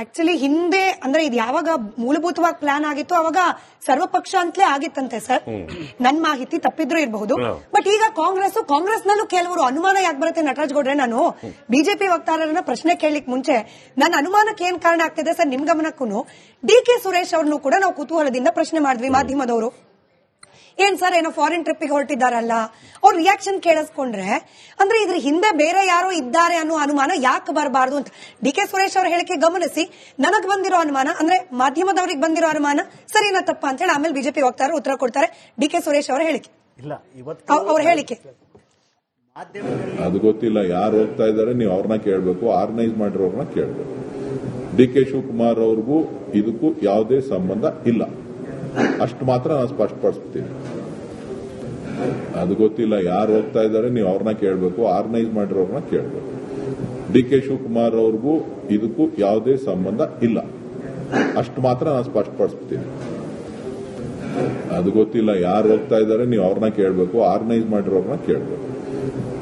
Actually ಹಿಂದೆ ಅಂದ್ರೆ ಇದು ಯಾವಾಗ ಮೂಲಭೂತವಾಗಿ ಪ್ಲಾನ್ ಆಗಿತ್ತು ಅವಾಗ ಸರ್ವಪಕ್ಷ ಅಂತಲೇ ಆಗಿತ್ತಂತೆ ಸರ್ ನನ್ ಮಾಹಿತಿ ತಪ್ಪಿದ್ರು ಇರಬಹುದು. ಬಟ್ ಈಗ ಕಾಂಗ್ರೆಸ್ ಕಾಂಗ್ರೆಸ್ ನಲ್ಲೂ ಕೆಲವರು ಅನುಮಾನ ಯಾಕೆ ಬರುತ್ತೆ ನಟರಾಜ್ ಗೌಡ್ರೆ ನಾನು? ಬಿಜೆಪಿ ವಕ್ತಾರರನ್ನ ಪ್ರಶ್ನೆ ಕೇಳಲಿಕ್ಕೆ ಮುಂಚೆ ನನ್ನ ಅನುಮಾನಕ್ಕೆ ಏನ್ ಕಾರಣ ಆಗ್ತಿದೆ ಸರ್ ನಿಮ್ ಗಮನಕ್ಕೂ ಡಿ ಕೆ ಸುರೇಶ್ ಅವ್ರನ್ನು ಕೂಡ ನಾವು ಕುತೂಹಲದಿಂದ ಪ್ರಶ್ನೆ ಮಾಡಿದ್ವಿ ಮಾಧ್ಯಮದವರು. ಏನ್ ಸರ್ ಏನೋ ಫಾರಿನ್ ಟ್ರಿಪ್ಗೆ ಹೊರಟಿದ್ದಾರಲ್ಲ? ಅವ್ರ ರಿಯಾಕ್ಷನ್ ಕೇಳಿಸ್ಕೊಂಡ್ರೆ ಅಂದ್ರೆ ಇದ್ರ ಹಿಂದೆ ಬೇರೆ ಯಾರೋ ಇದ್ದಾರೆ ಅನ್ನೋ ಅನುಮಾನ ಯಾಕೆ ಬರಬಾರ್ದು ಅಂತ ಡಿ ಕೆ ಸುರೇಶ್ ಅವ್ರ ಹೇಳಿಕೆ ಗಮನಿಸಿ ನನಗ್ ಬಂದಿರೋ ಅನುಮಾನ ಅಂದ್ರೆ ಮಾಧ್ಯಮದವ್ರಿಗೆ ಬಂದಿರೋ ಅನುಮಾನ ಸರಿನಾ ತಪ್ಪ ಅಂತ ಹೇಳಿ ಆಮೇಲೆ ಬಿಜೆಪಿ ಹೋಗ್ತಾರೆ ಉತ್ತರ ಕೊಡ್ತಾರೆ ಡಿ ಕೆ ಸುರೇಶ್ ಅವರ ಹೇಳಿಕೆ. ಇಲ್ಲ ಅವ್ರ ಹೇಳಿಕೆ. ಅದು ಗೊತ್ತಿಲ್ಲ ಯಾರು ಹೋಗ್ತಾ ಇದ್ದಾರೆ ನೀವು ಅವ್ರನ್ನ ಕೇಳಬೇಕು ಆರ್ಗನೈಸ್ ಮಾಡಿರೋರ್ನ ಕೇಳಬೇಕು. ಡಿ ಕೆ ಶಿವಕುಮಾರ್ ಅವ್ರಿಗೂ ಇದಕ್ಕೂ ಯಾವುದೇ ಸಂಬಂಧ ಇಲ್ಲ. ಅಷ್ಟು ಮಾತ್ರ ನಾನು ಸ್ಪಷ್ಟಪಡಿಸ್ತೀನಿ. ಅದು ಗೊತ್ತಿಲ್ಲ, ಯಾರು ಹೋಗ್ತಾ ಇದ್ದಾರೆ, ನೀವು ಅವ್ರನ್ನ ಕೇಳಬೇಕು ಆರ್ಗನೈಸ್ ಮಾಡಿರೋರ್ನ ಕೇಳಬೇಕು. ಡಿ ಕೆ ಶಿವಕುಮಾರ್ ಅವ್ರಿಗೂ ಇದಕ್ಕೂ ಯಾವುದೇ ಸಂಬಂಧ ಇಲ್ಲ. ಅಷ್ಟು ಮಾತ್ರ ನಾನು ಸ್ಪಷ್ಟಪಡಿಸ್ತೀನಿ. ಅದು ಗೊತ್ತಿಲ್ಲ, ಯಾರು ಹೋಗ್ತಾ ಇದ್ದಾರೆ, ನೀವು ಅವ್ರನ್ನ ಕೇಳಬೇಕು ಆರ್ಗನೈಸ್ ಮಾಡಿರೋರ್ನ ಕೇಳಬೇಕು.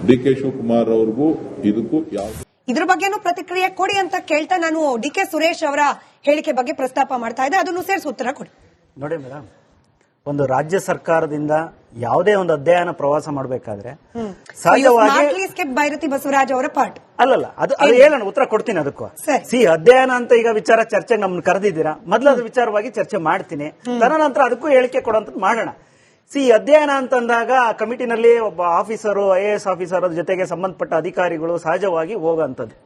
ಡಿ ಕೆ ಶಿವಕುಮಾರ್ ಅವ್ರಿಗೂ ಇದಕ್ಕೂ ಯಾವ ಇದ್ರ ಬಗ್ಗೆನೂ ಪ್ರತಿಕ್ರಿಯೆ ಕೊಡಿ ಅಂತ ಕೇಳ್ತಾ ನಾನು ಡಿ ಕೆ ಸುರೇಶ್ ಅವರ ಹೇಳಿಕೆ ಬಗ್ಗೆ ಪ್ರಸ್ತಾಪ ಮಾಡ್ತಾ ಇದ್ದೆ. ಅದನ್ನು ಸೇರಿಸಿ ಉತ್ತರ ಕೊಡಿ. ನೋಡಿ ಮೇಡಮ್ ಒಂದು ರಾಜ್ಯ ಸರ್ಕಾರದಿಂದ ಯಾವುದೇ ಒಂದು ಅಧ್ಯಯನ ಪ್ರವಾಸ ಮಾಡಬೇಕಾದ್ರೆ ಸಹಜವಾಗಿ ಸ್ಕಿಪ್ ಬೈರತಿ ಬಸವರಾಜ್ ಅವರ ಪಾಠ ಅಲ್ಲಲ್ಲ ಅದು ಅದು ಹೇಳೋಣ ಉತ್ತರ ಕೊಡ್ತೀನಿ ಅದಕ್ಕೂ. ಸಿ ಅಧ್ಯಯನ ಅಂತ ಈಗ ವಿಚಾರ ಚರ್ಚೆ ನಮ್ಮನ್ನ ಕರೆದಿದ್ದೀರಾ? ಮೊದಲು ಅದು ವಿಚಾರವಾಗಿ ಚರ್ಚೆ ಮಾಡ್ತೀನಿ. ತದನಂತರ ಅದಕ್ಕೂ ಹೇಳಿಕೆ ಕೊಡುವಂತದ್ದು ಮಾಡೋಣ. ಸಿ ಅಧ್ಯಯನ ಅಂತಂದಾಗ ಆ ಕಮಿಟಿನಲ್ಲಿ ಒಬ್ಬ officer I A S officer ಜೊತೆಗೆ ಸಂಬಂಧಪಟ್ಟ ಅಧಿಕಾರಿಗಳು ಸಹಜವಾಗಿ ಹೋಗೋಂಥದ್ದು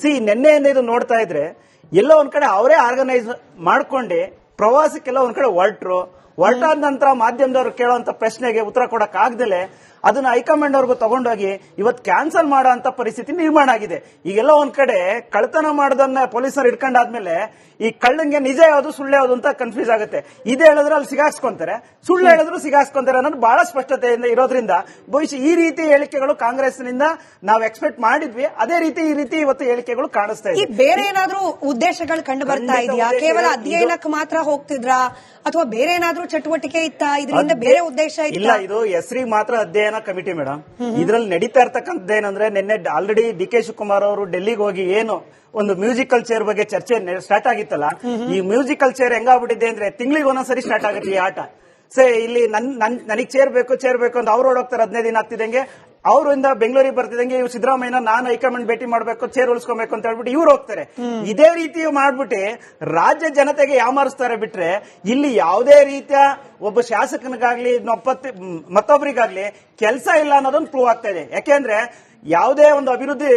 ಸಿ ನಿನ್ನೆಯಿಂದ ಇದು ನೋಡ್ತಾ ಇದ್ರೆ ಎಲ್ಲೋ ಒಂದ್ ಕಡೆ ಅವರೇ ಆರ್ಗನೈಸ್ ಮಾಡ್ಕೊಂಡೆ ಪ್ರವಾಸಕ್ಕೆಲ್ಲ ಒಂದ್ ಕಡೆ ಹೊರಟ್ರು. ಹೊರಟಾದ ನಂತರ ಮಾಧ್ಯಮದವರು ಕೇಳುವಂತ ಪ್ರಶ್ನೆಗೆ ಉತ್ತರ ಕೊಡಕ್ ಆಗ್ದಲೆ ಅದನ್ನ ಹೈಕಮಾಂಡ್ ಅವ್ರಿಗೂ ತಗೊಂಡೋಗಿ ಇವತ್ತು ಕ್ಯಾನ್ಸಲ್ ಮಾಡೋ ಅಂತ ಪರಿಸ್ಥಿತಿ ನಿರ್ಮಾಣ ಆಗಿದೆ. ಈಗೆಲ್ಲ ಒಂದ್ ಕಡೆ ಕಳ್ತನ ಮಾಡೋದನ್ನ ಪೊಲೀಸರು ಹಿಡ್ಕೊಂಡಾದ್ಮೇಲೆ ಈ ಕಳ್ಳಂಗೆ ನಿಜ ಯಾವುದು ಸುಳ್ಳು ಯಾವುದು ಅಂತ ಕನ್ಫ್ಯೂಸ್ ಆಗುತ್ತೆ. ಇದು ಹೇಳಿದ್ರೆ ಅಲ್ಲಿ ಸಿಗಾಕ್ಸ್ಕೊಂತಾರೆ. ಸುಳ್ಳು ಹೇಳಿದ್ರು ಸಿಗಾಕ್ಸ್ಕೊಂತಾರೆ ಅನ್ನೋದು ಬಹಳ ಸ್ಪಷ್ಟತೆಯಿಂದ ಇರೋದ್ರಿಂದ ಬಹುಶಃ ಈ ರೀತಿ ಹೇಳಿಕೆಗಳು ಕಾಂಗ್ರೆಸ್ನಿಂದ ನಾವು ಎಕ್ಸ್ಪೆಕ್ಟ್ ಮಾಡಿದ್ವಿ. ಅದೇ ರೀತಿ ಈ ರೀತಿ ಇವತ್ತು ಹೇಳಿಕೆಗಳು ಕಾಣಿಸ್ತಾ ಇದೆ. ಬೇರೆ ಏನಾದ್ರೂ ಉದ್ದೇಶಗಳು ಕಂಡು ಬರ್ತಾ ಇದೆಯಾ? ಕೇವಲ. ಅಧ್ಯಯನಕ್ಕೆ ಮಾತ್ರ ಹೋಗ್ತಿದ್ರಾ? ಅಥವಾ ಬೇರೆ ಏನಾದ್ರೂ ಚಟುವಟಿಕೆ ಇತ್ತಾ? ಇದರಿಂದ ಬೇರೆ ಉದ್ದೇಶ ಇಲ್ಲ ಇದು ಹೆಸರಿಗೆ ಮಾತ್ರ ಅಧ್ಯಯನ ಕಮಿಟಿ ಮೇಡಮ್. ಇದ್ರಲ್ಲಿ ನಡೀತಾ ಇರ್ತಕ್ಕಂಥದ್ದು ಏನಂದ್ರೆ ನಿನ್ನೆ ಆಲ್ರೆಡಿ ಡಿ ಕೆ ಶಿವಕುಮಾರ್ ಅವರು ಡೆಲ್ಲಿಗೆ ಹೋಗಿ ಏನು ಒಂದು ಮ್ಯೂಸಿಕಲ್ ಚೇರ್ ಬಗ್ಗೆ ಚರ್ಚೆ ಸ್ಟಾರ್ಟ್ ಆಗಿತ್ತಲ್ಲ, ಈ ಮ್ಯೂಸಿಕಲ್ ಚೇರ್ ಹೆಂಗಾಗ್ಬಿಟ್ಟಿದೆ ಅಂದ್ರೆ ತಿಂಗಳಿಗೆ ಒಂದೊಂದ್ಸರಿ ಸ್ಟಾರ್ಟ್ ಆಗುತ್ತೆ ಈ ಆಟ. ಸೇ, ಇಲ್ಲಿ ನನ್ ನನ್ ನನಗೆ ಚೇರ್ ಬೇಕು ಚೇರ್ ಬೇಕು ಅಂತ ಅವ್ರು ಓಡೋಗ್ತಾರೆ ಹದಿನೈದು ದಿನ ಆಗ್ತಿದಂಗೆ ಅವರಿಂದ ಬೆಂಗಳೂರಿಗೆ ಬರ್ತಿದಂಗೆ ಇವ್ ಸಿದ್ದರಾಮಯ್ಯನ ನಾನು ಹೈಕಮಾಂಡ್ ಭೇಟಿ ಮಾಡಬೇಕು ಚೇರ್ ಉಳಿಸ್ಕೊಬೇಕು ಅಂತ ಹೇಳ್ಬಿಟ್ಟು ಇವ್ರು ಹೋಗ್ತಾರೆ. ಇದೇ ರೀತಿ ಮಾಡ್ಬಿಟ್ಟು ರಾಜ್ಯ ಜನತೆಗೆ ಯಾಮಾರಿಸ್ತಾರೆ ಬಿಟ್ರೆ ಇಲ್ಲಿ ಯಾವುದೇ ರೀತಿಯ ಒಬ್ಬ ಶಾಸಕನಿಗಾಗ್ಲಿ ಮತ್ತೊಬ್ಬರಿಗಾಗ್ಲಿ ಕೆಲಸ ಇಲ್ಲ ಅನ್ನೋದೊಂದು ಪ್ರೂವ್ ಆಗ್ತಾ ಇದೆ. ಯಾಕೆಂದ್ರೆ ಯಾವುದೇ ಒಂದು ಅಭಿವೃದ್ಧಿ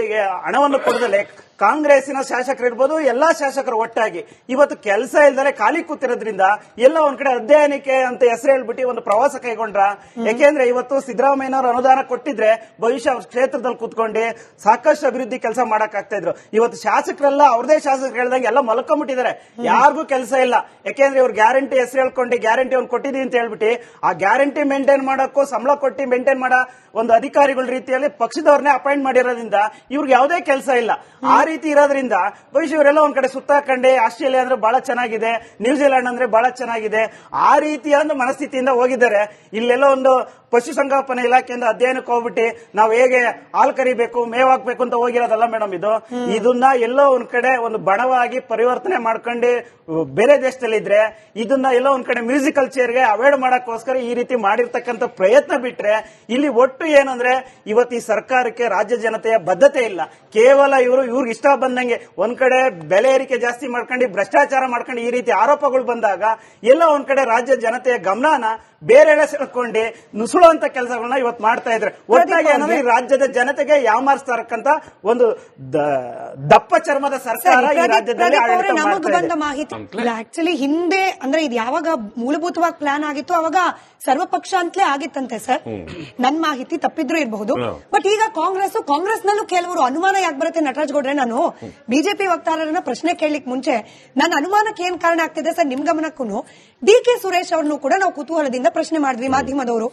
ಹಣವನ್ನು ಕೊಡದಲ್ಲೇ ಕಾಂಗ್ರೆಸ್ಸಿನ ಶಾಸಕರು ಇರ್ಬೋದು ಎಲ್ಲಾ ಶಾಸಕರು ಒಟ್ಟಾಗಿ ಇವತ್ತು ಕೆಲಸ ಇಲ್ದರೆ ಖಾಲಿ ಕೂತಿರೋದ್ರಿಂದ ಎಲ್ಲ ಒಂದ್ ಕಡೆ ಅಧ್ಯಯನಕ್ಕೆ ಅಂತ ಹೆಸರು ಹೇಳ್ಬಿಟ್ಟು ಒಂದು ಪ್ರವಾಸ ಕೈಗೊಂಡ್ರ. ಯಾಕೆಂದ್ರೆ ಇವತ್ತು ಸಿದ್ದರಾಮಯ್ಯನವರು ಅನುದಾನ ಕೊಟ್ಟಿದ್ರೆ ಭವಿಷ್ಯ ಅವ್ರ ಕ್ಷೇತ್ರದಲ್ಲಿ ಕೂತ್ಕೊಂಡು ಸಾಕಷ್ಟು ಅಭಿವೃದ್ಧಿ ಕೆಲಸ ಮಾಡಕ್ ಇದ್ರು. ಇವತ್ತು ಶಾಸಕರೆಲ್ಲ ಅವ್ರದೇ ಶಾಸಕರು ಹೇಳ್ದಂಗೆ ಎಲ್ಲ ಮಲ್ಕೊಂಡ್ಬಿಟ್ಟಿದ್ದಾರೆ ಯಾರಿಗೂ ಕೆಲಸ ಇಲ್ಲ. ಯಾಕೆಂದ್ರೆ ಇವ್ರು ಗ್ಯಾರಂಟಿ ಹೆಸರು ಹೇಳ್ಕೊಂಡು ಗ್ಯಾರಂಟಿ ಒಂದು ಕೊಟ್ಟಿದೀನಿ ಅಂತ ಹೇಳ್ಬಿಟ್ಟು ಆ ಗ್ಯಾರಂಟಿ ಮೇಂಟೈನ್ ಮಾಡಕ್ಕೂ, ಸಂಬಳ ಕೊಟ್ಟು ಮೇಂಟೈನ್ ಮಾಡೋ ಒಂದು ಅಧಿಕಾರಿಗಳ ರೀತಿಯಲ್ಲಿ ಪಕ್ಷದವ್ರನ್ನೇ ಅಪಾಯಿಂಟ್ ಮಾಡಿರೋದ್ರಿಂದ ಇವ್ರಿಗೆ ಯಾವುದೇ ಕೆಲಸ ಇಲ್ಲ. ಆ ರೀತಿ ಇರೋದ್ರಿಂದ ಬಹುಶಃ ಇವರೆಲ್ಲ ಒಂದ್ ಕಡೆ ಸುತ್ತಾಕಂಡೆ ಆಸ್ಟ್ರೇಲಿಯಾ ಅಂದ್ರೆ ಬಹಳ ಚೆನ್ನಾಗಿದೆ ನ್ಯೂಜಿಲೆಂಡ್ ಅಂದ್ರೆ ಬಹಳ ಚೆನ್ನಾಗಿದೆ. ಆ ರೀತಿಯ ಒಂದು ಮನಸ್ಥಿತಿಯಿಂದ ಹೋಗಿದ್ದಾರೆ. ಇಲ್ಲೆಲ್ಲ ಒಂದು ಪಶುಸಂಗೋಪನಾ ಇಲಾಖೆಯಿಂದ ಅಧ್ಯಯನಕ್ಕೆ ಹೋಗ್ಬಿಟ್ಟು ನಾವು ಹೇಗೆ ಹಾಲು ಕರಿಬೇಕು ಮೇವಾಕ್ಬೇಕು ಅಂತ ಹೋಗಿರೋದಲ್ಲ ಮೇಡಮ್ ಇದು. ಇದನ್ನ ಎಲ್ಲೋ ಒಂದ್ ಕಡೆ ಒಂದು ಬಣವಾಗಿ ಪರಿವರ್ತನೆ ಮಾಡ್ಕೊಂಡು ಬೇರೆ ದೇಶದಲ್ಲಿ ಇದ್ರೆ ಇದನ್ನ ಎಲ್ಲೋ ಒಂದ್ ಕಡೆ ಮ್ಯೂಸಿಕಲ್ ಚೇರ್ಗೆ ಅವಾಯ್ಡ್ ಮಾಡಕ್ಕೋಸ್ಕರ ಈ ರೀತಿ ಮಾಡಿರ್ತಕ್ಕಂಥ ಪ್ರಯತ್ನ ಬಿಟ್ರೆ ಇಲ್ಲಿ ಒಟ್ಟು ಏನಂದ್ರೆ ಇವತ್ತು ಈ ಸರ್ಕಾರಕ್ಕೆ ರಾಜ್ಯ ಜನತೆಯ ಬದ್ಧತೆ ಇಲ್ಲ. ಕೇವಲ ಇವರು ಇವ್ರಿಗೆ ಇಷ್ಟ ಬಂದಂಗೆ ಒಂದ್ ಕಡೆ ಬೆಲೆ ಏರಿಕೆ ಜಾಸ್ತಿ ಮಾಡ್ಕೊಂಡು ಭ್ರಷ್ಟಾಚಾರ ಮಾಡ್ಕೊಂಡು ಈ ರೀತಿ ಆರೋಪಗಳು ಬಂದಾಗ ಎಲ್ಲ ಒಂದ್ ಕಡೆ ರಾಜ್ಯ ಜನತೆಯ ಗಮನನ ಬೇರೆಡೆ ಸೆಳ್ಕೊಂಡು ನುಸುಳುವಂತ ಕೆಲಸಗಳನ್ನ ಇವತ್ತು ಮಾಡ್ತಾ ಇದ್ರೆ ಒಟ್ಟಾಗಿ ಏನಂದ್ರೆ ಈ ರಾಜ್ಯದ ಜನತೆಗೆ ಯಾಮಾರಿಸ್ತಕ್ಕಂತ ಒಂದು ದ- ದಪ್ಪ ಚರ್ಮದ ಸರ್ಕಾರ ಸರಿ, ಈ ರಾಜ್ಯದಲ್ಲಿ ನಮಗ್ ಬಂದ ಮಾಹಿತಿ. ಆಕ್ಚುಲಿ ಹಿಂದೆ ಅಂದ್ರೆ ಇದು ಯಾವಾಗ ಮೂಲಭೂತವಾಗಿ ಪ್ಲಾನ್ ಆಗಿತ್ತು ಅವಾಗ ಸರ್ವಪಕ್ಷ ಅಂತಲೇ ಆಗಿತ್ತಂತೆ ಸರ್ ನನ್ ಮಾಹಿತಿ ತಪ್ಪಿದ್ರು ಇರಬಹುದು. ಬಟ್ ಈಗ ಕಾಂಗ್ರೆಸ್ ಕಾಂಗ್ರೆಸ್ ನಲ್ಲೂ ಕೆಲವರು ಅನುಮಾನ ಯಾಕೆ ಬರುತ್ತೆ ನಟರಾಜ್ ಗೌಡ್ರೆ ನಾನು ಬಿಜೆಪಿ ವಕ್ತಾರರನ್ನ ಪ್ರಶ್ನೆ ಕೇಳಲಿಕ್ಕೆ ಮುಂಚೆ ನನ್ನ ಅನುಮಾನಕ್ಕೆ ಏನ್ ಕಾರಣ ಆಗ್ತಿದೆ ಸರ್ ನಿಮ್ ಗಮನಕ್ಕೂ ಡಿ ಕೆ ಸುರೇಶ್ ಅವ್ರನ್ನು ಕೂಡ ನಾವು ಕುತೂಹಲದಿಂದ ಪ್ರಶ್ನೆ ಮಾಡಿದ್ವಿ ಮಾಧ್ಯಮದವರು.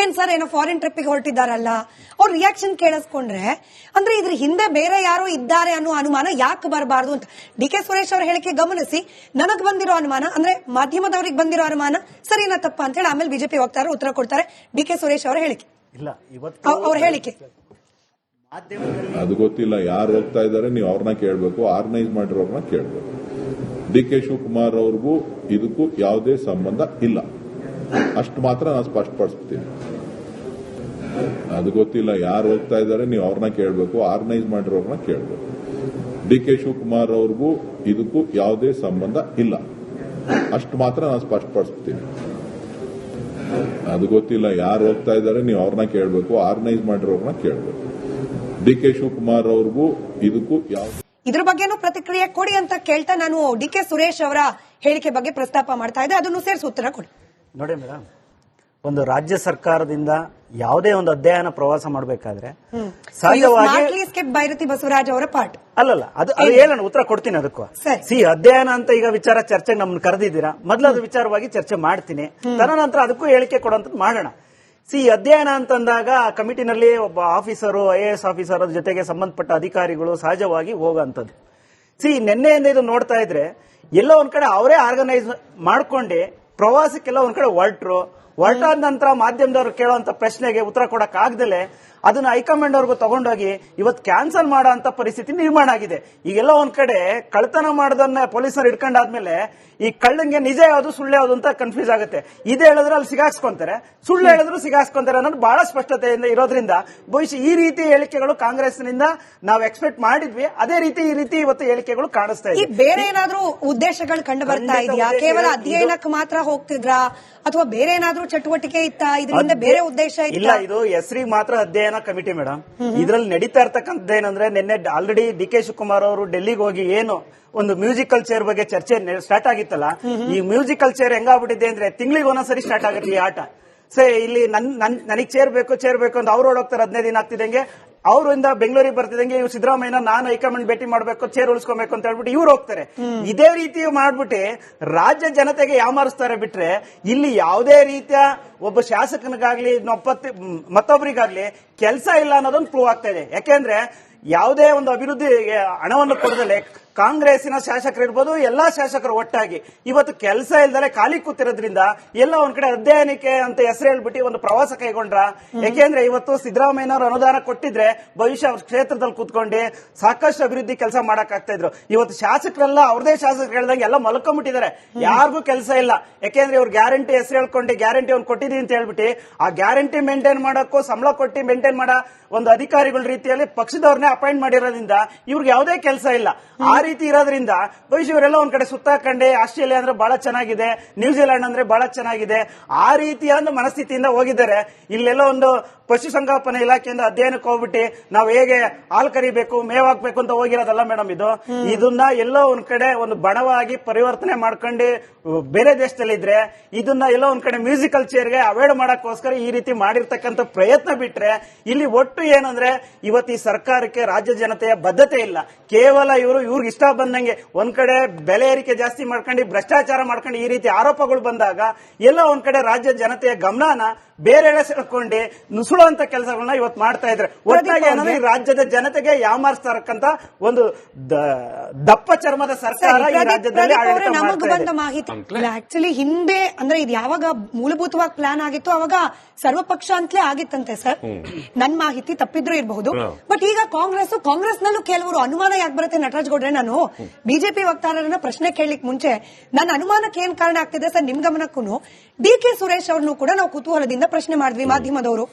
ಏನ್ ಸರ್ ಏನೋ ಫಾರಿನ್ ಟ್ರಿಪ್ಗೆ ಹೊರಟಿದ್ದಾರಲ್ಲ? ಅವ್ರ ರಿಯಾಕ್ಷನ್ ಕೇಳಿಸ್ಕೊಂಡ್ರೆ ಅಂದ್ರೆ ಇದ್ರ ಹಿಂದೆ ಬೇರೆ ಯಾರೋ ಇದ್ದಾರೆ ಅನ್ನೋ ಅನುಮಾನ ಯಾಕೆ ಬರಬಾರ್ದು ಅಂತ. ಡಿ ಕೆ ಸುರೇಶ್ ಅವರ ಹೇಳಿಕೆ ಗಮನಿಸಿ ನನಗ್ ಬಂದಿರೋ ಅನುಮಾನ ಅಂದ್ರೆ ಮಾಧ್ಯಮದವ್ರಿಗೆ ಬಂದಿರೋ ಅನುಮಾನ ಸರಿನಾ ತಪ್ಪ ಅಂತ ಹೇಳಿ ಆಮೇಲೆ ಬಿಜೆಪಿ ಹೋಗ್ತಾರೆ ಉತ್ತರ ಕೊಡ್ತಾರೆ ಡಿ ಕೆ ಸುರೇಶ್ ಅವರ ಹೇಳಿಕೆ. ಇಲ್ಲ ಅವ್ರ ಹೇಳಿಕೆ. ಅದು ಗೊತ್ತಿಲ್ಲ ಯಾರು ಹೋಗ್ತಾ ಇದ್ದಾರೆ ನೀವು ಅವ್ರನ್ನ ಕೇಳಬೇಕು ಆರ್ಗನೈಸ್ ಮಾಡಿರೋರ್ನ ಕೇಳಬೇಕು. ಡಿ ಕೆ ಶಿವಕುಮಾರ್ ಅವ್ರಿಗೂ ಇದಕ್ಕೂ ಯಾವುದೇ ಸಂಬಂಧ ಇಲ್ಲ. ಅಷ್ಟು ಮಾತ್ರ ನಾನು ಸ್ಪಷ್ಟಪಡಿಸ್ತೀನಿ. ಅದು ಗೊತ್ತಿಲ್ಲ, ಯಾರು ಹೋಗ್ತಾ ಇದ್ದಾರೆ, ನೀವು ಅವ್ರನ್ನ ಕೇಳಬೇಕು, ಆರ್ಗನೈಸ್ ಮಾಡಿರೋರ್ನ ಕೇಳಬೇಕು. ಡಿ ಕೆ ಶಿವಕುಮಾರ್ ಅವ್ರಿಗೂ ಇದಕ್ಕೂ ಯಾವುದೇ ಸಂಬಂಧ ಇಲ್ಲ. ಅಷ್ಟು ಮಾತ್ರ ನಾನು ಸ್ಪಷ್ಟಪಡಿಸ್ತೀನಿ. ಅದು ಗೊತ್ತಿಲ್ಲ, ಯಾರು ಹೋಗ್ತಾ ಇದ್ದಾರೆ, ನೀವು ಅವ್ರನ್ನ ಕೇಳಬೇಕು, ಆರ್ಗನೈಸ್ ಮಾಡಿರೋರ್ನ ಕೇಳಬೇಕು. ಡಿ ಕೆ ಶಿವಕುಮಾರ್ ಅವ್ರಿಗೂ ಇದಕ್ಕೂ ಯಾವ ಇದ್ರ ಬಗ್ಗೆನೂ ಪ್ರತಿಕ್ರಿಯೆ ಕೊಡಿ ಅಂತ ಕೇಳ್ತಾ ನಾನು ಡಿ ಕೆ ಸುರೇಶ್ ಅವರ ಹೇಳಿಕೆ ಬಗ್ಗೆ ಪ್ರಸ್ತಾಪ ಮಾಡ್ತಾ ಇದ್ದೆ. ಅದನ್ನು ಸೇರಿಸಿ ಉತ್ತರ ಕೊಡಿ. ನೋಡಿ ಮೇಡಮ್ ಒಂದು ರಾಜ್ಯ ಸರ್ಕಾರದಿಂದ ಯಾವುದೇ ಒಂದು ಅಧ್ಯಯನ ಪ್ರವಾಸ ಮಾಡಬೇಕಾದ್ರೆ ಸಹಜವಾಗಿ ಬೈರತಿ ಬಸವರಾಜ್ ಅವರ ಪಾಠ ಅಲ್ಲಲ್ಲ ಅದು ಅದು ಹೇಳೋಣ ಉತ್ತರ ಕೊಡ್ತೀನಿ ಅದಕ್ಕೂ. ಸಿ ಅಧ್ಯಯನ ಅಂತ ಈಗ ವಿಚಾರ ಚರ್ಚೆ ನಮ್ಮನ್ನ ಕರೆದಿದ್ದೀರಾ? ಮೊದಲು ಅದು ವಿಚಾರವಾಗಿ ಚರ್ಚೆ ಮಾಡ್ತೀನಿ. ತದನಂತರ ಅದಕ್ಕೂ ಹೇಳಿಕೆ ಕೊಡುವಂತದ್ದು ಮಾಡೋಣ. ಸಿ ಅಧ್ಯಯನ ಅಂತಂದಾಗ ಆ ಕಮಿಟಿನಲ್ಲಿ ಒಬ್ಬ officer I A S officer ಜೊತೆಗೆ ಸಂಬಂಧಪಟ್ಟ ಅಧಿಕಾರಿಗಳು ಸಹಜವಾಗಿ ಹೋಗೋಂಥದ್ದು ಸಿ ನಿನ್ನೆಯಿಂದ ಇದು ನೋಡ್ತಾ ಇದ್ರೆ ಎಲ್ಲೋ ಒಂದ್ ಕಡೆ ಅವರೇ ಆರ್ಗನೈಸ್ ಮಾಡ್ಕೊಂಡು ಪ್ರವಾಸಕ್ಕೆಲ್ಲ ಒಂದ್ ಕಡೆ ಹೊರಟ್ರು. ಹೊರಟಾದ ನಂತರ ಮಾಧ್ಯಮದವ್ರು ಕೇಳುವಂತ ಪ್ರಶ್ನೆಗೆ ಉತ್ತರ ಕೊಡಕ್ ಆಗ್ದಲೆ ಅದನ್ನ ಹೈಕಮಾಂಡ್ ಅವ್ರಿಗೂ ತಗೊಂಡೋಗಿ ಇವತ್ತು ಕ್ಯಾನ್ಸಲ್ ಮಾಡೋ ಅಂತ ಪರಿಸ್ಥಿತಿ ನಿರ್ಮಾಣ ಆಗಿದೆ. ಈಗೆಲ್ಲ ಒಂದ್ ಕಡೆ ಕಳ್ತನ ಮಾಡೋದನ್ನ ಪೊಲೀಸರು ಹಿಡ್ಕೊಂಡಾದ್ಮೇಲೆ ಈ ಕಳ್ಳಂಗೆ ನಿಜ ಯಾವುದು ಸುಳ್ಳು ಯಾವುದು ಅಂತ ಕನ್ಫ್ಯೂಸ್ ಆಗುತ್ತೆ. ಇದು ಹೇಳಿದ್ರೆ ಅಲ್ಲಿ ಸಿಗಾಕ್ಸ್ಕೊಂತಾರೆ ಸುಳ್ಳು ಹೇಳಿದ್ರು ಸಿಗಾಕ್ಸ್ಕೊಂತಾರೆ ಅನ್ನೋದು ಬಹಳ ಸ್ಪಷ್ಟತೆಯಿಂದ ಇರೋದ್ರಿಂದ ಬಹುಶಃ ಈ ರೀತಿ ಹೇಳಿಕೆಗಳು ಕಾಂಗ್ರೆಸ್ನಿಂದ ನಾವು ಎಕ್ಸ್ಪೆಕ್ಟ್ ಮಾಡಿದ್ವಿ. ಅದೇ ರೀತಿ ಈ ರೀತಿ ಇವತ್ತು ಹೇಳಿಕೆಗಳು ಕಾಣಿಸ್ತಾ ಇದೆ. ಬೇರೆ ಏನಾದ್ರೂ ಉದ್ದೇಶಗಳು ಕಂಡು ಬರ್ತಾ ಇದೆಯಾ? ಕೇವಲ ಅಧ್ಯಯನಕ್ಕೆ ಮಾತ್ರ ಹೋಗ್ತಿದ್ರಾ? ಅಥವಾ ಬೇರೆ ಏನಾದ್ರೂ ಚಟುವಟಿಕೆ ಇತ್ತಾ? ಇದರಿಂದ ಬೇರೆ ಉದ್ದೇಶ ಇಲ್ಲ ಇದು ಹೆಸರಿಗೆ ಮಾತ್ರ ಅಧ್ಯಯನ ಕಮಿಟಿ, ಮೇಡಮ್. ಇದ್ರಲ್ಲಿ ನಡೀತಾ ಇರ್ತಕ್ಕಂಥದ್ದು ಏನಂದ್ರೆ, ನಿನ್ನೆ ಆಲ್ರೆಡಿ ಡಿ ಕೆ ಶಿವಕುಮಾರ್ ಅವರು ಡೆಲ್ಲಿಗೆ ಹೋಗಿ ಏನು ಒಂದು ಮ್ಯೂಸಿಕಲ್ ಚೇರ್ ಬಗ್ಗೆ ಚರ್ಚೆ ಸ್ಟಾರ್ಟ್ ಆಗಿತ್ತಲ್ಲ, ಈ ಮ್ಯೂಸಿಕಲ್ ಚೇರ್ ಹೆಂಗಾಗ್ಬಿಟ್ಟಿದೆ ಅಂದ್ರೆ ತಿಂಗಳಿಗೆ ಒಂದೊಂದ್ಸರಿ ಸ್ಟಾರ್ಟ್ ಆಗುತ್ತೆ ಈ ಆಟ. ಸೇ, ಇಲ್ಲಿ ನನ್ ನನ್ ನನಗೆ ಚೇರ್ ಬೇಕು ಚೇರ್ ಬೇಕು ಅಂತ ಅವ್ರು ಓಡೋಗ್ತಾರೆ ಹದಿನೈದು ದಿನ ಆಗ್ತಿದಂಗೆ ಅವರಿಂದ ಬೆಂಗಳೂರಿಗೆ ಬರ್ತಿದಂಗೆ ಇವ್ ಸಿದ್ದರಾಮಯ್ಯನ ನಾನು ಹೈಕಮಾಂಡ್ ಭೇಟಿ ಮಾಡ್ಬೇಕು ಚೇರ್ ಉಳಿಸ್ಕೊಬೇಕು ಅಂತ ಹೇಳ್ಬಿಟ್ಟು ಇವ್ರು ಹೋಗ್ತಾರೆ. ಇದೇ ರೀತಿ ಮಾಡ್ಬಿಟ್ಟು ರಾಜ್ಯ ಜನತೆಗೆ ಯಾಮಾರಿಸ್ತಾರೆ ಬಿಟ್ರೆ ಇಲ್ಲಿ ಯಾವುದೇ ರೀತಿಯ ಒಬ್ಬ ಶಾಸಕನಿಗಾಗ್ಲಿ ಇನ್ನೊಬ್ಬತ್ತಿ ಮತ್ತೊಬ್ಬರಿಗಾಗ್ಲಿ ಕೆಲಸ ಇಲ್ಲ ಅನ್ನೋದೊಂದು ಪ್ರೂವ್ ಆಗ್ತಾ ಇದೆ. ಯಾಕೆಂದ್ರೆ ಯಾವುದೇ ಒಂದು ಅಭಿವೃದ್ಧಿ ಹಣವನ್ನು ಕೊಡದಲೆ ಕಾಂಗ್ರೆಸ್ಸಿನ ಶಾಸಕರು ಇರ್ಬೋದು ಎಲ್ಲಾ ಶಾಸಕರು ಒಟ್ಟಾಗಿ. ಇವತ್ತು ಕೆಲಸ ಇಲ್ದಲೆ ಖಾಲಿ ಕೂತಿರೋದ್ರಿಂದ ಎಲ್ಲ ಒಂದ್ ಕಡೆ ಅಧ್ಯಯನಕ್ಕೆ ಅಂತ ಹೆಸರು ಹೇಳ್ಬಿಟ್ಟು ಒಂದು ಪ್ರವಾಸ ಕೈಗೊಂಡ್ರ. ಯಾಕೆಂದ್ರೆ ಇವತ್ತು ಸಿದ್ದರಾಮಯ್ಯನವರು ಅನುದಾನ ಕೊಟ್ಟಿದ್ರೆ ಭವಿಷ್ಯ ಅವ್ರ ಕ್ಷೇತ್ರದಲ್ಲಿ ಕೂತ್ಕೊಂಡು ಸಾಕಷ್ಟು ಅಭಿವೃದ್ಧಿ ಕೆಲಸ ಮಾಡಕ್ ಆಗ್ತಾ ಇದ್ರು. ಇವತ್ತು ಶಾಸಕರೆಲ್ಲ ಅವ್ರದೇ ಶಾಸಕರು ಹೇಳ್ದಂಗೆ ಎಲ್ಲ ಮಲ್ಕೊಂಡ್ಬಿಟ್ಟಿದ್ದಾರೆ ಯಾರಿಗೂ ಕೆಲಸ ಇಲ್ಲ. ಯಾಕೆಂದ್ರೆ ಇವ್ರು ಗ್ಯಾರಂಟಿ ಹೆಸರು ಹೇಳ್ಕೊಂಡು ಗ್ಯಾರಂಟಿ ಅವ್ನು ಕೊಟ್ಟಿದ್ದೀನಿ ಅಂತ ಹೇಳ್ಬಿಟ್ಟು ಆ ಗ್ಯಾರಂಟಿ ಮೇಂಟೈನ್ ಮಾಡಕ್ಕೂ ಸಂಬಳ ಕೊಟ್ಟು ಮೇಂಟೈನ್ ಮಾಡೋ ಒಂದು ಅಧಿಕಾರಿಗಳ ರೀತಿಯಲ್ಲಿ ಪಕ್ಷದವ್ರನ್ನೇ ಅಪಾಯಿಂಟ್ ಮಾಡಿರೋದ್ರಿಂದ ಇವ್ರಿಗೆ ಯಾವುದೇ ಕೆಲಸ ಇಲ್ಲ. ಆ ರೀತಿ ಇರೋದ್ರಿಂದ ಬಹುಶಃ ಇವರೆಲ್ಲ ಒಂದ್ ಕಡೆ ಸುತ್ತಾಕಂಡೆ ಆಸ್ಟ್ರೇಲಿಯಾ ಅಂದ್ರೆ ಬಹಳ ಚೆನ್ನಾಗಿದೆ ನ್ಯೂಜಿಲೆಂಡ್ ಅಂದ್ರೆ ಬಹಳ ಚೆನ್ನಾಗಿದೆ ಆ ರೀತಿಯ ಒಂದು ಮನಸ್ಥಿತಿಯಿಂದ ಹೋಗಿದ್ದಾರೆ. ಇಲ್ಲೆಲ್ಲ ಒಂದು ಪಶುಸಂಗೋಪನಾ ಇಲಾಖೆಯಿಂದ ಅಧ್ಯಯನಕ್ಕೆ ಹೋಗ್ಬಿಟ್ಟು ನಾವು ಹೇಗೆ ಹಾಲು ಕರಿಬೇಕು ಮೇವಾಕ್ಬೇಕು ಅಂತ ಹೋಗಿರೋದಲ್ಲ ಮೇಡಮ್ ಇದು? ಇದನ್ನ ಎಲ್ಲೋ ಒಂದ್ ಕಡೆ ಒಂದು ಬಣವಾಗಿ ಪರಿವರ್ತನೆ ಮಾಡ್ಕೊಂಡು ಬೇರೆ ದೇಶದಲ್ಲಿದ್ರೆ ಇದನ್ನ ಎಲ್ಲೋ ಒಂದ್ ಕಡೆ ಮ್ಯೂಸಿಕಲ್ ಚೇರ್ಗೆ ಅವಾಯ್ಡ್ ಮಾಡಕ್ಕೋಸ್ಕರ ಈ ರೀತಿ ಮಾಡಿರ್ತಕ್ಕಂಥ ಪ್ರಯತ್ನ ಬಿಟ್ರೆ ಇಲ್ಲಿ ಒಟ್ಟು ಏನಂದ್ರೆ ಇವತ್ತು ಈ ಸರ್ಕಾರಕ್ಕೆ ರಾಜ್ಯ ಜನತೆಯ ಬದ್ಧತೆ ಇಲ್ಲ. ಕೇವಲ ಇವರು ಇವ್ರಿಗೆ ಇಷ್ಟ ಬಂದಂಗೆ ಒಂದ್ ಕಡೆ ಬೆಲೆ ಏರಿಕೆ ಜಾಸ್ತಿ ಮಾಡ್ಕೊಂಡು ಭ್ರಷ್ಟಾಚಾರ ಮಾಡ್ಕೊಂಡು ಈ ರೀತಿ ಆರೋಪಗಳು ಬಂದಾಗ ಎಲ್ಲ ಒಂದ್ ಕಡೆ ರಾಜ್ಯ ಜನತೆಯ ಗಮನನ ಬೇರೆ ಸೆಳ್ಕೊಂಡು ನುಸುಳುವಂತ ಕೆಲಸಗಳನ್ನ ಇವತ್ತು ಮಾಡ್ತಾ ಇದ್ರೆ ಒಟ್ಟಾಗಿ ಏನಂದ್ರೆ ಈ ರಾಜ್ಯದ ಜನತೆಗೆ ಯಾಮಾರಿಸ್ತಾರಕ್ಕಂತ ಒಂದು ದ- ದಪ್ಪ ಚರ್ಮದ ಸರ್ಕಾರ ಈ ರಾಜ್ಯದಲ್ಲಿ ನಮಗ್ ಬಂದ ಮಾಹಿತಿ. ಆಕ್ಚುಲಿ ಹಿಂದೆ ಅಂದ್ರೆ ಇದು ಯಾವಾಗ ಮೂಲಭೂತವಾಗಿ ಪ್ಲಾನ್ ಆಗಿತ್ತು ಅವಾಗ ಸರ್ವಪಕ್ಷ ಅಂತಲೇ ಆಗಿತ್ತಂತೆ ಸರ್ ನನ್ ಮಾಹಿತಿ ತಪ್ಪಿದ್ರು ಇರಬಹುದು. ಬಟ್ ಈಗ ಕಾಂಗ್ರೆಸ್ ಕಾಂಗ್ರೆಸ್ ನಲ್ಲೂ ಕೆಲವರು ಅನುಮಾನ ಯಾಕೆ ಬರುತ್ತೆ ನಟರಾಜ್ ಗೌಡ್ರೆ ನಾನು? ಬಿಜೆಪಿ ವಕ್ತಾರರನ್ನ ಪ್ರಶ್ನೆ ಕೇಳಲಿಕ್ಕೆ ಮುಂಚೆ ನನ್ನ ಅನುಮಾನಕ್ಕೆ ಏನ್ ಕಾರಣ ಆಗ್ತಿದೆ ಸರ್ ನಿಮ್ ಗಮನಕ್ಕೂ ಡಿ ಕೆ ಸುರೇಶ್ ಅವ್ರನ್ನು ಕೂಡ ನಾವು ಕುತೂಹಲದಿಂದ ಪ್ರಶ್ನೆ ಮಾಡಿದ್ವಿ ಮಾಧ್ಯಮದವರು.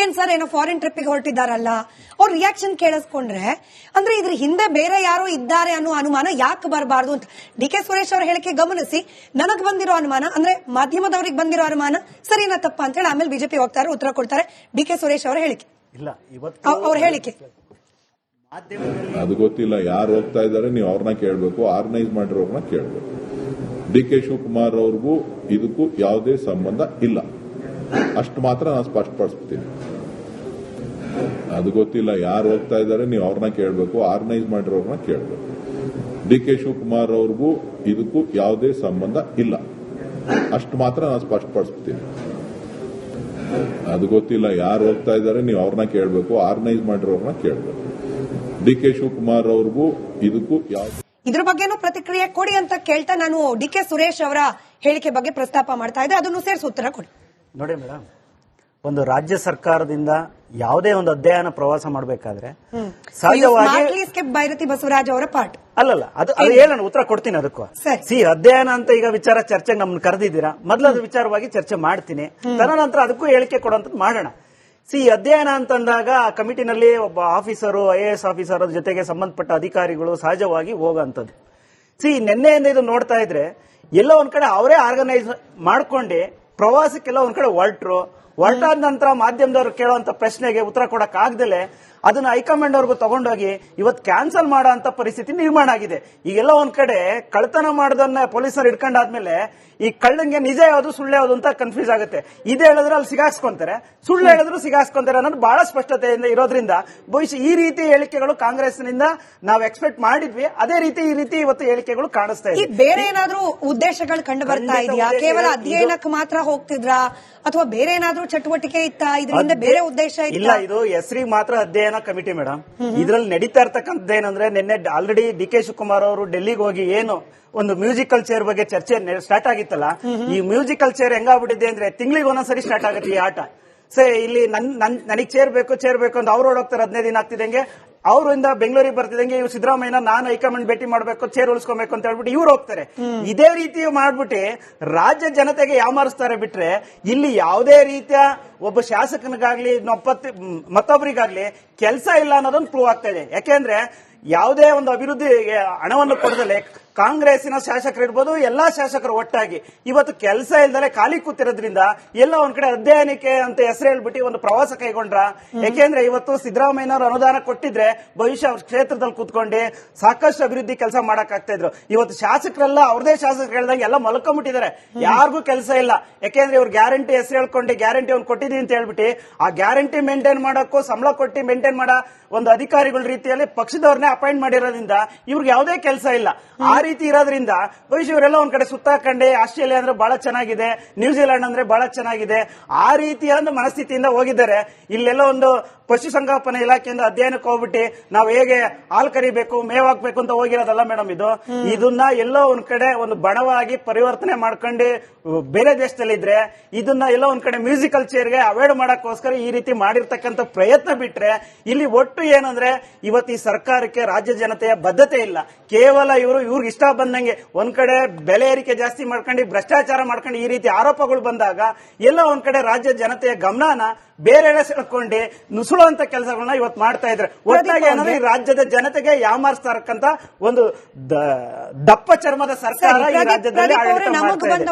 ಏನ್ ಸರ್ ಏನೋ ಫಾರಿನ್ ಟ್ರಿಪ್ಗೆ ಹೊರಟಿದ್ದಾರಲ್ಲ? ಅವ್ರ ರಿಯಾಕ್ಷನ್ ಕೇಳಿಸ್ಕೊಂಡ್ರೆ ಅಂದ್ರೆ ಇದ್ರ ಹಿಂದೆ ಬೇರೆ ಯಾರೋ ಇದ್ದಾರೆ ಅನ್ನೋ ಅನುಮಾನ ಯಾಕೆ ಬರಬಾರ್ದು ಅಂತ ಡಿ ಕೆ ಸುರೇಶ್ ಅವರ ಹೇಳಿಕೆ ಗಮನಿಸಿ ನನಗ್ ಬಂದಿರೋ ಅನುಮಾನ ಅಂದ್ರೆ ಮಾಧ್ಯಮದವ್ರಿಗೆ ಬಂದಿರೋ ಅನುಮಾನ ಸರಿನಾ ತಪ್ಪ ಅಂತ ಹೇಳಿ ಆಮೇಲೆ ಬಿಜೆಪಿ ಹೋಗ್ತಾರೆ ಉತ್ತರ ಕೊಡ್ತಾರೆ ಡಿ ಕೆ ಸುರೇಶ್ ಅವರ ಹೇಳಿಕೆ. ಇಲ್ಲ ಅವ್ರ ಹೇಳಿಕೆ. ಅದು ಗೊತ್ತಿಲ್ಲ ಯಾರು ಹೋಗ್ತಾ ಇದ್ದಾರೆ ನೀವು ಅವ್ರನ್ನ ಕೇಳಬೇಕು ಆರ್ಗನೈಸ್ ಮಾಡಿರೋರ್ನ ಕೇಳಬೇಕು. ಡಿ ಕೆ ಶಿವಕುಮಾರ್ ಅವ್ರಿಗೂ ಇದಕ್ಕೂ ಯಾವುದೇ ಸಂಬಂಧ ಇಲ್ಲ. ಅಷ್ಟು ಮಾತ್ರ ನಾನು ಸ್ಪಷ್ಟಪಡಿಸ್ತೀನಿ. ಅದು ಗೊತ್ತಿಲ್ಲ, ಯಾರು ಹೋಗ್ತಾ ಇದ್ದಾರೆ, ನೀವು ಅವ್ರನ್ನ ಕೇಳಬೇಕು, ಆರ್ಗನೈಸ್ ಮಾಡಿರೋರ್ನ ಕೇಳಬೇಕು. ಡಿ ಕೆ ಶಿವಕುಮಾರ್ ಅವ್ರಿಗೂ ಇದಕ್ಕೂ ಯಾವುದೇ ಸಂಬಂಧ ಇಲ್ಲ. ಅಷ್ಟು ಮಾತ್ರ ನಾನು ಸ್ಪಷ್ಟಪಡಿಸ್ತೀನಿ. ಅದು ಗೊತ್ತಿಲ್ಲ, ಯಾರು ಹೋಗ್ತಾ ಇದ್ದಾರೆ, ನೀವು ಅವ್ರನ್ನ ಕೇಳಬೇಕು, ಆರ್ಗನೈಸ್ ಮಾಡಿರೋರ್ನ ಕೇಳಬೇಕು. ಡಿ ಕೆ ಶಿವಕುಮಾರ್ ಅವ್ರಿಗೂ ಇದಕ್ಕೂ ಯಾವ ಇದ್ರ ಬಗ್ಗೆನೂ ಪ್ರತಿಕ್ರಿಯೆ ಕೊಡಿ ಅಂತ ಕೇಳ್ತಾ ನಾನು ಡಿ ಕೆ ಸುರೇಶ್ ಅವರ ಹೇಳಿಕೆ ಬಗ್ಗೆ ಪ್ರಸ್ತಾಪ ಮಾಡ್ತಾ ಇದ್ದೆ. ಅದನ್ನು ಸೇರಿಸಿ ಉತ್ತರ ಕೊಡಿ. ನೋಡಿ ಮೇಡಮ್ ಒಂದು ರಾಜ್ಯ ಸರ್ಕಾರದಿಂದ ಯಾವುದೇ ಒಂದು ಅಧ್ಯಯನ ಪ್ರವಾಸ ಮಾಡಬೇಕಾದ್ರೆ ಸಹಜವಾಗಿ ಸ್ಕಿಪ್ ಬೈರತಿ ಬಸವರಾಜ್ ಅವರ ಪಾಠ. ಅಲ್ಲಲ್ಲ ಅದು ಅದು ಹೇಳೋಣ ಉತ್ತರ ಕೊಡ್ತೀನಿ ಅದಕ್ಕೂ. ಸಿ ಅಧ್ಯಯನ ಅಂತ ಈಗ ವಿಚಾರ ಚರ್ಚೆಗೆ ನಮ್ಮನ್ನ ಕರೆದಿದ್ದೀರಾ? ಮೊದಲು ಅದು ವಿಚಾರವಾಗಿ ಚರ್ಚೆ ಮಾಡ್ತೀನಿ. ತದನಂತರ ಅದಕ್ಕೂ ಹೇಳಿಕೆ ಕೊಡುವಂತದ್ದು ಮಾಡೋಣ. ಸಿ ಅಧ್ಯಯನ ಅಂತಂದಾಗ ಆ ಕಮಿಟಿನಲ್ಲಿ ಒಬ್ಬ officer I A S officer ಜೊತೆಗೆ ಸಂಬಂಧಪಟ್ಟ ಅಧಿಕಾರಿಗಳು ಸಹಜವಾಗಿ ಹೋಗೋಂಥದ್ದು ಸಿ ನಿನ್ನೆಯಿಂದ ಇದು ನೋಡ್ತಾ ಇದ್ರೆ ಎಲ್ಲೋ ಒಂದ್ ಕಡೆ ಅವರೇ ಆರ್ಗನೈಸ್ ಮಾಡ್ಕೊಂಡು ಪ್ರವಾಸಕ್ಕೆಲ್ಲ ಒಂದ್ ಕಡೆ ಹೊರಟ್ರು. ಹೊರಟಾದ ನಂತರ ಮಾಧ್ಯಮದವ್ರು ಕೇಳುವಂತ ಪ್ರಶ್ನೆಗೆ ಉತ್ತರ ಕೊಡಕ್ ಆಗ್ದಲೆ ಅದನ್ನ ಹೈಕಮಾಂಡ್ ಅವ್ರಿಗೂ ತಗೊಂಡೋಗಿ ಇವತ್ತು ಕ್ಯಾನ್ಸಲ್ ಮಾಡೋ ಅಂತ ಪರಿಸ್ಥಿತಿ ನಿರ್ಮಾಣ ಆಗಿದೆ. ಈಗೆಲ್ಲ ಒಂದ್ ಕಡೆ ಕಳ್ತನ ಮಾಡೋದನ್ನ ಪೊಲೀಸರು ಹಿಡ್ಕೊಂಡಾದ್ಮೇಲೆ ಈ ಕಳ್ಳಂಗೆ ನಿಜ ಯಾವುದು ಸುಳ್ಳು ಯಾವುದು ಅಂತ ಕನ್ಫ್ಯೂಸ್ ಆಗುತ್ತೆ. ಇದು ಹೇಳಿದ್ರೆ ಅಲ್ಲಿ ಸಿಗಾಕ್ಸ್ಕೊಂತಾರೆ ಸುಳ್ಳು ಹೇಳಿದ್ರು ಸಿಗಾಸ್ಕೊಂತಾರೆ ಅನ್ನೋದು ಬಹಳ ಸ್ಪಷ್ಟತೆಯಿಂದ ಇರೋದ್ರಿಂದ ಬಹುಶಃ ಈ ರೀತಿ ಹೇಳಿಕೆಗಳು ಕಾಂಗ್ರೆಸ್ನಿಂದ ನಾವು ಎಕ್ಸ್ಪೆಕ್ಟ್ ಮಾಡಿದ್ವಿ. ಅದೇ ರೀತಿ ಈ ರೀತಿ ಇವತ್ತು ಹೇಳಿಕೆಗಳು ಕಾಣಿಸ್ತಾ ಇದೆ. ಬೇರೆ ಏನಾದ್ರೂ ಉದ್ದೇಶಗಳು ಕಂಡು ಬರ್ತಾ ಇದೆಯಾ? ಕೇವಲ. ಅಧ್ಯಯನಕ್ಕೆ ಮಾತ್ರ ಹೋಗ್ತಿದ್ರಾ? ಅಥವಾ ಬೇರೆ ಏನಾದ್ರೂ ಚಟುವಟಿಕೆ ಇತ್ತ? ಇದರಿಂದ ಬೇರೆ ಉದ್ದೇಶ ಇಲ್ಲ ಇದು ಎಸ್ರಿ ಮಾತ್ರ ಅಧ್ಯಯನ ಕಮಿಟಿ ಮೇಡಮ್. ಇದ್ರಲ್ಲಿ ನಡೀತಾ ಇರ್ತಕ್ಕಂಥದ್ದು ಏನಂದ್ರೆ ನಿನ್ನೆ ಆಲ್ರೆಡಿ ಡಿ ಕೆ ಶಿವಕುಮಾರ್ ಅವರು ಡೆಲ್ಲಿಗೆ ಹೋಗಿ ಏನು ಒಂದು ಮ್ಯೂಸಿಕಲ್ ಚೇರ್ ಬಗ್ಗೆ ಚರ್ಚೆ ಸ್ಟಾರ್ಟ್ ಆಗಿತ್ತಲ್ಲ ಈ ಮ್ಯೂಸಿಕಲ್ ಚೇರ್ ಹೆಂಗಾಗ್ಬಿಟ್ಟಿದೆ ಅಂದ್ರೆ ತಿಂಗಳಿಗೆ ಒಂದೊಂದ್ಸರಿ ಸ್ಟಾರ್ಟ್ ಆಗುತ್ತೆ ಈ ಆಟ. ಸೇ ಇಲ್ಲಿ ನನ್ ನನ್ ನನಗೆ ಚೇರ್ ಬೇಕು ಚೇರ್ ಬೇಕು ಅಂತ ಅವ್ರು ಓಡೋಗ್ತಾರೆ ಹದಿನೈದು ದಿನ ಆಗ್ತಿದಂಗೆ ಅವರಿಂದ ಬೆಂಗಳೂರಿಗೆ ಬರ್ತಿದಂಗೆ ಇವ್ರು ಸಿದ್ದರಾಮಯ್ಯನ ನಾನು ಹೈಕಮಾಂಡ್ ಭೇಟಿ ಮಾಡಬೇಕು ಚೇರ್ ಉಳಿಸ್ಕೊಬೇಕು ಅಂತ ಹೇಳ್ಬಿಟ್ಟು ಇವ್ರು ಹೋಗ್ತಾರೆ. ಇದೇ ರೀತಿ ಮಾಡ್ಬಿಟ್ಟು ರಾಜ್ಯ ಜನತೆಗೆ ಯಾಮಾರಿಸ್ತಾರೆ ಬಿಟ್ರೆ ಇಲ್ಲಿ ಯಾವುದೇ ರೀತಿಯ ಒಬ್ಬ ಶಾಸಕನಿಗಾಗ್ಲಿ ಮತ್ತೊಬ್ಬರಿಗಾಗ್ಲಿ ಕೆಲಸ ಇಲ್ಲ ಅನ್ನೋದೊಂದು ಪ್ರೂವ್ ಆಗ್ತಾ ಇದೆ. ಯಾಕೆಂದ್ರೆ ಯಾವುದೇ ಒಂದು ಅಭಿವೃದ್ಧಿ ಹಣವನ್ನು ಕೊಡದಲೆ ಶಾಸಕರು ಇರ್ಬೋದು ಎಲ್ಲಾ ಶಾಸಕರು ಒಟ್ಟಾಗಿ ಇವತ್ತು ಕೆಲಸ ಇಲ್ದಲೆ ಖಾಲಿ ಕೂತಿರೋದ್ರಿಂದ ಎಲ್ಲ ಒಂದ್ ಕಡೆ ಅಧ್ಯಯನಕ್ಕೆ ಅಂತ ಹೆಸರು ಹೇಳ್ಬಿಟ್ಟು ಒಂದು ಪ್ರವಾಸ ಕೈಗೊಂಡ್ರ. ಯಾಕೆಂದ್ರೆ ಇವತ್ತು ಸಿದ್ದರಾಮಯ್ಯನವರು ಅನುದಾನ ಕೊಟ್ಟಿದ್ರೆ ಭವಿಷ್ಯ ಅವ್ರ ಕ್ಷೇತ್ರದಲ್ಲಿ ಕೂತ್ಕೊಂಡು ಸಾಕಷ್ಟು ಅಭಿವೃದ್ಧಿ ಕೆಲಸ ಮಾಡಕ್ ಇದ್ರು. ಇವತ್ತು ಶಾಸಕರೆಲ್ಲ ಅವ್ರದೇ ಶಾಸಕರು ಹೇಳ್ದಂಗೆ ಎಲ್ಲ ಮಲ್ಕೊಂಡ್ಬಿಟ್ಟಿದ್ದಾರೆ ಯಾರಿಗೂ ಕೆಲಸ ಇಲ್ಲ. ಯಾಕೆಂದ್ರೆ ಇವ್ರು ಗ್ಯಾರಂಟಿ ಹೆಸರು ಹೇಳ್ಕೊಂಡು ಗ್ಯಾರಂಟಿ ಒಂದು ಕೊಟ್ಟಿದ್ದೀನಿ ಅಂತ ಹೇಳ್ಬಿಟ್ಟು ಆ ಗ್ಯಾರಂಟಿ ಮೇಂಟೈನ್ ಮಾಡಕ್ಕೂ, ಸಂಬಳ ಕೊಟ್ಟು ಮೇಂಟೈನ್ ಮಾಡೋ ಒಂದು ಅಧಿಕಾರಿಗಳ ರೀತಿಯಲ್ಲಿ ಪಕ್ಷದವ್ರನ್ನೇ ಅಪಾಯಿಂಟ್ ಮಾಡಿರೋದ್ರಿಂದ ಇವ್ರಿಗೆ ಯಾವುದೇ ಕೆಲಸ ಇಲ್ಲ. ಆ ರೀತಿ ಇರೋದ್ರಿಂದ ಬಹುಶಃ ಇವರೆಲ್ಲ ಒಂದ್ ಕಡೆ ಸುತ್ತಾಕಂಡೆ ಆಸ್ಟ್ರೇಲಿಯಾ ಅಂದ್ರೆ ಬಹಳ ಚೆನ್ನಾಗಿದೆ ನ್ಯೂಜಿಲೆಂಡ್ ಅಂದ್ರೆ ಬಹಳ ಚೆನ್ನಾಗಿದೆ. ಆ ರೀತಿಯ ಒಂದು ಮನಸ್ಥಿತಿಯಿಂದ ಹೋಗಿದ್ದಾರೆ. ಇಲ್ಲೆಲ್ಲ ಒಂದು ಪಶುಸಂಗೋಪನಾ ಇಲಾಖೆಯಿಂದ ಅಧ್ಯಯನಕ್ಕೆ ಹೋಗ್ಬಿಟ್ಟು ನಾವು ಹೇಗೆ ಹಾಲು ಕರಿಬೇಕು ಮೇವ್ ಹಾಕ್ಬೇಕು ಅಂತ ಹೋಗಿರೋದಲ್ಲ ಮೇಡಮ್ ಇದು. ಇದನ್ನ ಎಲ್ಲೋ ಒಂದ್ ಕಡೆ ಒಂದು ಬಣವಾಗಿ ಪರಿವರ್ತನೆ ಮಾಡ್ಕೊಂಡು ಬೇರೆ ದೇಶದಲ್ಲಿದ್ರೆ ಇದನ್ನ ಎಲ್ಲೋ ಒಂದ್ ಕಡೆ ಮ್ಯೂಸಿಕಲ್ ಚೇರ್ಗೆ ಅವಾಯ್ಡ್ ಮಾಡಕ್ಕೋಸ್ಕರ ಈ ರೀತಿ ಮಾಡಿರ್ತಕ್ಕಂಥ ಪ್ರಯತ್ನ ಬಿಟ್ರೆ ಇಲ್ಲಿ ಒಟ್ಟು ಏನಂದ್ರೆ ಇವತ್ತು ಈ ಸರ್ಕಾರಕ್ಕೆ ರಾಜ್ಯ ಜನತೆಯ ಬದ್ಧತೆ ಇಲ್ಲ. ಕೇವಲ ಇವರು ಇವ್ರಿಗೆ ಇಷ್ಟ ಬಂದಂಗೆ ಒಂದ್ ಕಡೆ ಬೆಲೆ ಏರಿಕೆ ಜಾಸ್ತಿ ಮಾಡ್ಕೊಂಡು ಭ್ರಷ್ಟಾಚಾರ ಮಾಡ್ಕೊಂಡು ಈ ರೀತಿ ಆರೋಪಗಳು ಬಂದಾಗ ಎಲ್ಲ ಒಂದ್ ಕಡೆ ರಾಜ್ಯ ಜನತೆಯ ಗಮನನ ಬೇರೆ ಸೆಳ್ಕೊಂಡು ನುಸುಳುವಂತ ಕೆಲಸಗಳನ್ನ ಇವತ್ತು ಮಾಡ್ತಾ ಇದ್ರೆ ಒಟ್ಟಾಗಿ ಏನಂದ್ರೆ ಈ ರಾಜ್ಯದ ಜನತೆಗೆ ಯಾಮಾರಿಸ್ತಾ ಇರಕ್ಕಂತ ಒಂದು ದಪ್ಪ ಚರ್ಮದ ಸರ್ಕಾರ ಈ ರಾಜ್ಯದಲ್ಲಿ ಆಡಳಿತ ಮಾಡ್ತಾ ಇದೆ.